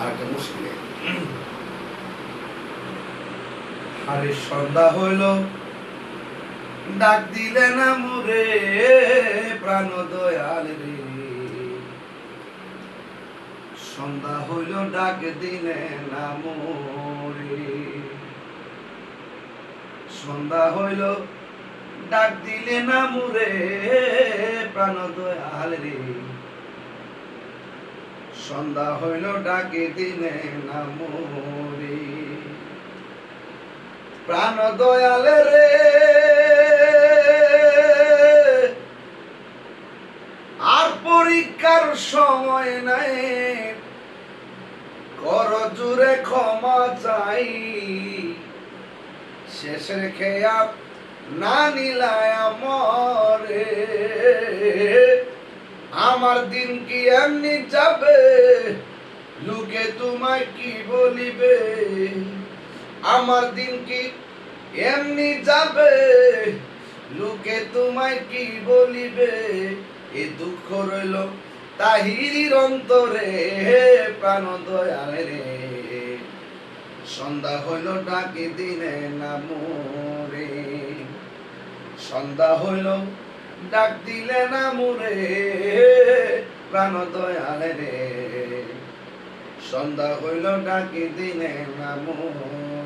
আর একটা আরে সন্ধ্যা হইল, ডাক দিলে না মুরে প্রাণ দয়াল রে। সন্ধ্যা হইল, ডাক দিলে না মোরে। সন্ধ্যা হইল, ডাক দিলে না মুরে প্রাণ দয়াল রে। সন্ধ্যা হইল ডাকে দিনে না মোরে। প্রাণ দয়াল রে, আর পরীক্ষার সময় নাই। কর জুড়ে ক্ষমা চাই, শেষের খেয়া না নিলায় মরে আমার দিন কি এমনি যাবে? লোকে তোমায় কি বলিবে? আমার দিন কি এমনি যাবে? লোকে তোমায় কি বলিবে? এ দুঃখ রইল তাহিরির অন্তরে প্রাণ দয়াল রে। সন্ধ্যা হইল ডাকি দিনে না মোরে সন্ধ্যা হইল ডাক দিলে না মুরে প্রাণ দয়ালে রে। সন্ধ্যা হইল ডাকি দিলে না মোরে।